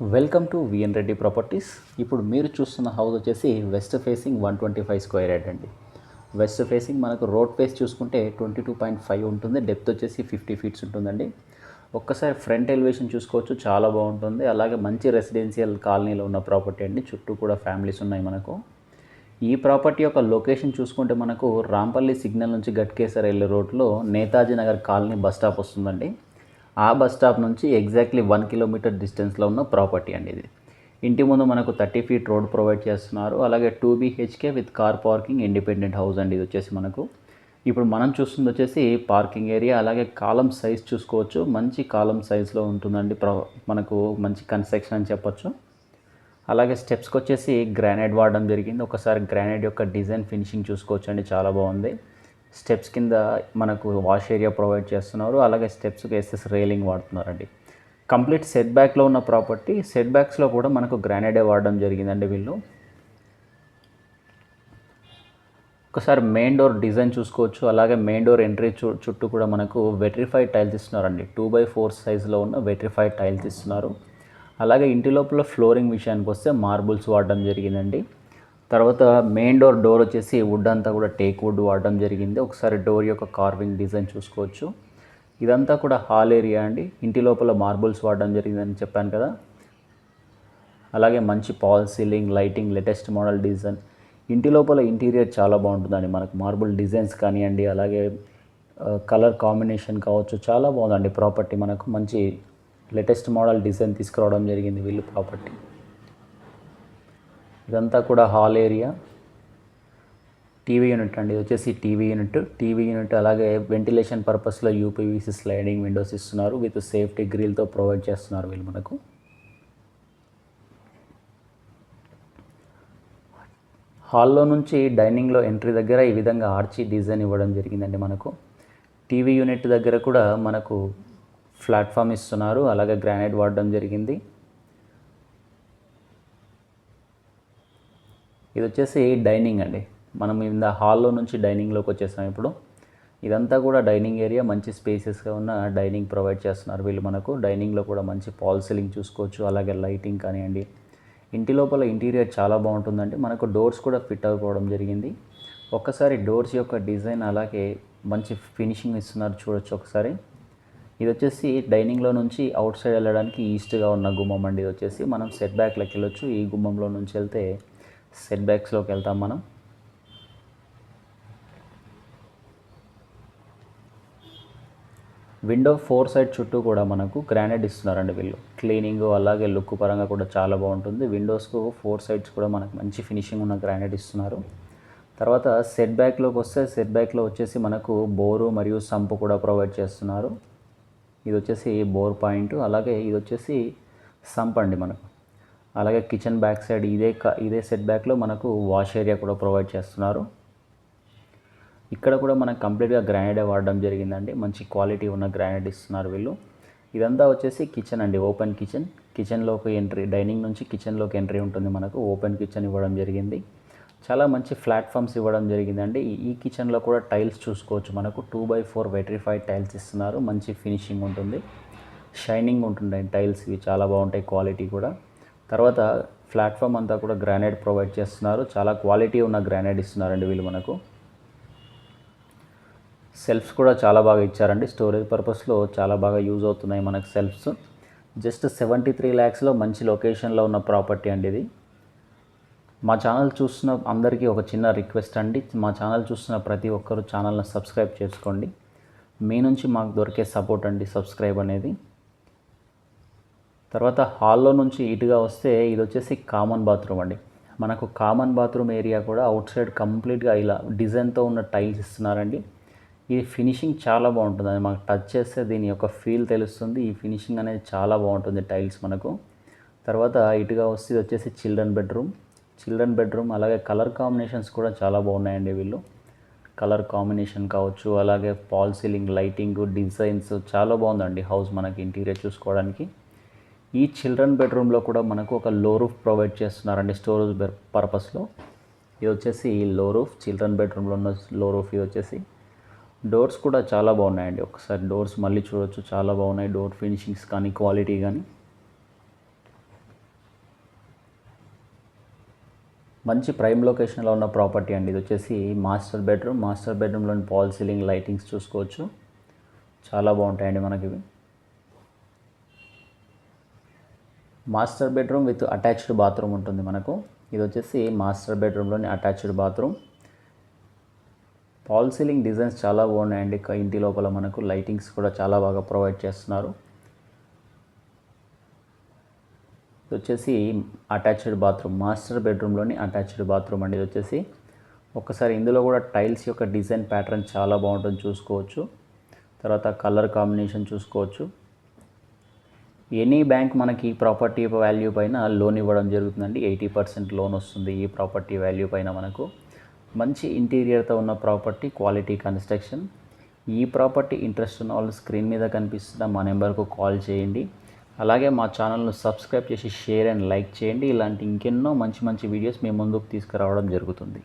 Welcome to V N Reddy properties ఇప్పుడు మీరు చూస్తున్న హౌస్ వచ్చేసి west facing one twenty five square yard అండి. వెస్ట్ ఫేసింగ్ మనకు రోడ్ ఫేస్ చూసుకుంటే ట్వంటీ టూ పాయింట్ ఫైవ్ ఉంటుంది. డెప్త్ వచ్చేసి ఫిఫ్టీ ఫీట్స్ ఉంటుందండి. ఒక్కసారి ఫ్రంట్ ఎలివేషన్ చూసుకోవచ్చు. చాలా బాగుంటుంది. అలాగే మంచి రెసిడెన్షియల్ కాలనీలో ఉన్న ప్రాపర్టీ అండి. చుట్టూ కూడా ఫ్యామిలీస్ ఉన్నాయి మనకు. ఈ ప్రాపర్టీ యొక్క లొకేషన్ చూసుకుంటే మనకు రాంపల్లి సిగ్నల్ నుంచి గట్కేసర్ వెళ్ళే రోడ్లో Netaji Nagar colony bus stop వస్తుందండి. ఆ బస్ స్టాప్ నుంచి ఎగ్జాక్ట్లీ వన్ కిలోమీటర్ డిస్టెన్స్లో ఉన్న ప్రాపర్టీ అండి ఇది. ఇంటి ముందు మనకు థర్టీ ఫీట్ రోడ్ ప్రొవైడ్ చేస్తున్నారు. అలాగే two BHK with car parking independent house అండి ఇది వచ్చేసి మనకు. ఇప్పుడు మనం చూస్తుంది వచ్చేసి పార్కింగ్ ఏరియా అలాగే కాలం సైజ్ చూసుకోవచ్చు. మంచి కాలం సైజ్లో ఉంటుందండి ప్ర మనకు మంచి కన్స్ట్రక్షన్ అని చెప్పొచ్చు. అలాగే స్టెప్స్కి వచ్చేసి గ్రానైట్ వాడడం జరిగింది. ఒకసారి గ్రానైట్ యొక్క డిజైన్ ఫినిషింగ్ చూసుకోవచ్చు అండి చాలా బాగుంది. స్టెప్స్ కింద మనకు వాష్ ఏరియా ప్రొవైడ్ చేస్తున్నారు. అలాగే స్టెప్స్కి ఎస్ఎస్ రైలింగ్ వాడుతున్నారండి. కంప్లీట్ సెట్ బ్యాక్లో ఉన్న ప్రాపర్టీ సెట్ బ్యాక్స్లో కూడా మనకు గ్రానైడే వాడడం జరిగిందండి వీళ్ళు. ఒకసారి మెయిన్ డోర్ డిజైన్ చూసుకోవచ్చు. అలాగే మెయిన్ డోర్ ఎంట్రీ చు చుట్టూ కూడా మనకు వెట్రిఫైడ్ టైల్స్ ఇస్తున్నారండి. టూ బై ఫోర్ సైజులో ఉన్న వెట్రిఫైడ్ టైల్స్ ఇస్తున్నారు. అలాగే ఇంటి లోపల ఫ్లోరింగ్ విషయానికి వస్తే మార్బుల్స్ వాడడం జరిగిందండి. తర్వాత మెయిన్ డోర్ డోర్ వచ్చేసి వుడ్ అంతా కూడా టేక్ వుడ్ వాడడం జరిగింది. ఒకసారి డోర్ యొక్క కార్వింగ్ డిజైన్ చూసుకోవచ్చు. ఇదంతా కూడా హాల్ ఏరియా అండి. ఇంటి లోపల మార్బుల్స్ వాడడం జరిగిందని చెప్పాను కదా. అలాగే మంచి fall ceiling lighting latest model design. ఇంటి లోపల ఇంటీరియర్ చాలా బాగుంటుందండి. మనకు మార్బుల్ డిజైన్స్ కానివ్వండి అలాగే కలర్ కాంబినేషన్ కావచ్చు చాలా బాగుందండి ప్రాపర్టీ మనకు. మంచి లేటెస్ట్ మోడల్ డిజైన్ తీసుకురావడం జరిగింది వీళ్ళు ప్రాపర్టీ. ఇదంతా కూడా హాల్ ఏరియా. టీవీ యూనిట్ అండి ఇది వచ్చేసి టీవీ యూనిట్. టీవీ యూనిట్ అలాగే వెంటిలేషన్ పర్పస్లో యూపీవీసీ స్లైడింగ్ విండోస్ ఇస్తున్నారు. విత్ సేఫ్టీ గ్రిల్తో ప్రొవైడ్ చేస్తున్నారు వీళ్ళు మనకు. హాల్లో నుంచి డైనింగ్లో ఎంట్రీ దగ్గర ఈ విధంగా ఆర్చి డిజైన్ ఇవ్వడం జరిగిందండి మనకు. టీవీ యూనిట్ దగ్గర కూడా మనకు ప్లాట్ఫామ్ ఇస్తున్నారు. అలాగే గ్రానైట్ వాడడం జరిగింది. ఇది వచ్చేసి డైనింగ్ అండి. మనం ఇంత హాల్లో నుంచి డైనింగ్లోకి వచ్చేసాం ఇప్పుడు. ఇదంతా కూడా డైనింగ్ ఏరియా మంచి స్పేసెస్గా ఉన్న డైనింగ్ ప్రొవైడ్ చేస్తున్నారు వీళ్ళు మనకు. డైనింగ్లో కూడా మంచి పాల్ సీలింగ్ చూసుకోవచ్చు అలాగే లైటింగ్ కానివ్వండి. ఇంటి లోపల ఇంటీరియర్ చాలా బాగుంటుందండి. మనకు డోర్స్ కూడా ఫిట్ అయిపోవడం జరిగింది. ఒక్కసారి డోర్స్ యొక్క డిజైన్ అలాగే మంచి ఫినిషింగ్ ఇస్తున్నారు చూడొచ్చు ఒకసారి. ఇది వచ్చేసి డైనింగ్లో నుంచి అవుట్ సైడ్ వెళ్ళడానికి ఈస్ట్గా ఉన్న గుమ్మం అండి ఇది వచ్చేసి. మనం సెట్ బ్యాక్లోకి వెళ్ళొచ్చు ఈ గుమ్మంలో నుంచి వెళ్తే సెట్ బ్యాక్స్లోకి వెళ్తాం మనం. విండో ఫోర్ సైడ్ చుట్టూ కూడా మనకు గ్రానైట్ ఇస్తున్నారండి వీళ్ళు. క్లీనింగ్ అలాగే లుక్ పరంగా కూడా చాలా బాగుంటుంది. విండోస్కు ఫోర్ సైడ్స్ కూడా మనకు మంచి ఫినిషింగ్ ఉన్న గ్రానైట్ ఇస్తున్నారు. తర్వాత సెట్ బ్యాక్లోకి వస్తే సెట్ బ్యాక్లో వచ్చేసి మనకు బోరు మరియు సంపు కూడా ప్రొవైడ్ చేస్తున్నారు. ఇది వచ్చేసి బోర్ పాయింట్. అలాగే ఇది వచ్చేసి సంప్ అండి మనకు. అలాగే కిచెన్ బ్యాక్ సైడ్ ఇదే క- ఇదే సెట్ బ్యాక్లో మనకు వాష్ ఏరియా కూడా ప్రొవైడ్ చేస్తున్నారు. ఇక్కడ కూడా మనకు కంప్లీట్గా గ్రానైడే వాడడం జరిగిందండి. మంచి క్వాలిటీ ఉన్న గ్రానైడ్ ఇస్తున్నారు వీళ్ళు. ఇదంతా వచ్చేసి కిచెన్ అండి ఓపెన్ కిచెన్. కిచెన్లోకి ఎంట్రీ డైనింగ్ నుంచి కిచెన్లోకి ఎంట్రీ ఉంటుంది మనకు. ఓపెన్ కిచెన్ ఇవ్వడం జరిగింది. చాలా మంచి ప్లాట్ఫామ్స్ ఇవ్వడం జరిగిందండి. ఈ- ఈ కిచెన్లో కూడా టైల్స్ చూసుకోవచ్చు మనకు. Two by four vitrified tiles ఇస్తున్నారు. మంచి ఫినిషింగ్ ఉంటుంది. షైనింగ్ ఉంటుంటాయి టైల్స్ ఇవి. చాలా బాగుంటాయి క్వాలిటీ కూడా. తర్వాత ప్లాట్ఫామ్ అంతా కూడా గ్రానైట్ ప్రొవైడ్ చేస్తున్నారు. చాలా క్వాలిటీ ఉన్న గ్రానైట్ ఇస్తున్నారండి వీళ్ళు మనకు. సెల్ఫ్స్ కూడా చాలా బాగా ఇచ్చారండి. స్టోరేజ్ పర్పస్లో చాలా బాగా యూజ్ అవుతున్నాయి మనకు సెల్ఫ్స్. జస్ట్ సెవెంటీ త్రీ ల్యాక్స్లో మంచి లొకేషన్లో ఉన్న ప్రాపర్టీ అండి ఇది. మా ఛానల్ చూస్తున్న అందరికీ ఒక చిన్న రిక్వెస్ట్ అండి. మా ఛానల్ చూస్తున్న ప్రతి ఒక్కరూ ఛానల్ని సబ్స్క్రైబ్ చేసుకోండి. మీ నుంచి మాకు దొరికే సపోర్ట్ అండి సబ్స్క్రైబ్ అనేది. తర్వాత హాల్లో నుంచి ఇటుగా వస్తే ఇది వచ్చేసి కామన్ బాత్రూమ్ అండి. మనకు కామన్ బాత్రూమ్ ఏరియా కూడా అవుట్ సైడ్ కంప్లీట్గా ఇలా డిజైన్తో ఉన్న టైల్స్ ఇస్తున్నారండి. ఇది ఫినిషింగ్ చాలా బాగుంటుంది అది మనకు టచ్ చేస్తే దీని యొక్క ఫీల్ తెలుస్తుంది. ఈ ఫినిషింగ్ అనేది చాలా బాగుంటుంది టైల్స్ మనకు. తర్వాత ఇటుగా వస్తే ఇది వచ్చేసి చిల్డ్రన్ బెడ్రూమ్ చిల్డ్రన్ బెడ్రూమ్ అలాగే కలర్ కాంబినేషన్స్ కూడా చాలా బాగున్నాయండి వీళ్ళు. కలర్ కాంబినేషన్ కావచ్చు అలాగే పాల్ సీలింగ్ లైటింగ్ డిజైన్స్ చాలా బాగుందండి హౌస్ మనకి ఇంటీరియర్ చూసుకోవడానికి. ఈ చిల్డ్రన్ బెడ్రూమ్లో కూడా మనకు ఒక లో రూఫ్ ప్రొవైడ్ చేస్తున్నారండి స్టోరేజ్ పర్పస్లో. ఇది వచ్చేసి లో రూఫ్ చిల్డ్రన్ బెడ్రూమ్లో ఉన్న లో రూఫ్ ఇది వచ్చేసి. డోర్స్ కూడా చాలా బాగున్నాయండి. ఒకసారి డోర్స్ మళ్ళీ చూడొచ్చు. చాలా బాగున్నాయి. డోర్ ఫినిషింగ్స్ కానీ క్వాలిటీ కానీ. మంచి ప్రైమ్ లొకేషన్లో ఉన్న ప్రాపర్టీ అండి. ఇది వచ్చేసి మాస్టర్ బెడ్రూమ్. మాస్టర్ బెడ్రూమ్లోని పాల్ సీలింగ్ లైటింగ్స్ చూసుకోవచ్చు. చాలా బాగుంటాయండి మనకి ఇవి. Master bedroom with attached bathroom ఉంటుంది మనకు. ఇది వచ్చేసి master బెడ్రూమ్లోని attached bathroom. Fall ceiling designs చాలా బాగున్నాయండి. ఇంటి లోపల మనకు లైటింగ్స్ కూడా చాలా బాగా ప్రొవైడ్ చేస్తున్నారు. ఇది వచ్చేసి అటాచ్డ్ బాత్రూమ్ మాస్టర్ బెడ్రూమ్లోని అటాచ్డ్ బాత్రూమ్ అండి. ఇది వచ్చేసి ఒకసారి ఇందులో కూడా టైల్స్ యొక్క డిజైన్ ప్యాటర్న్ చాలా బాగుంటుంది చూసుకోవచ్చు. తర్వాత కలర్ కాంబినేషన్ చూసుకోవచ్చు. ఎనీ బ్యాంక్ మనకి ప్రాపర్టీ వాల్యూ పైన లోన్ ఇవ్వడం జరుగుతుందండి. ఎయిటీ పర్సెంట్ లోన్ వస్తుంది ఈ ప్రాపర్టీ వాల్యూ పైన మనకు. మంచి ఇంటీరియర్తో ఉన్న ప్రాపర్టీ క్వాలిటీ కన్స్ట్రక్షన్. ఈ ప్రాపర్టీ ఇంట్రెస్ట్ ఉన్న వాళ్ళు స్క్రీన్ మీద కనిపిస్తున్న మా నెంబర్కు కాల్ చేయండి. అలాగే మా ఛానల్ను సబ్స్క్రైబ్ చేసి షేర్ అండ్ లైక్ చేయండి. ఇలాంటి ఇంకెన్నో మంచి మంచి వీడియోస్ మీ ముందుకు తీసుకురావడం జరుగుతుంది.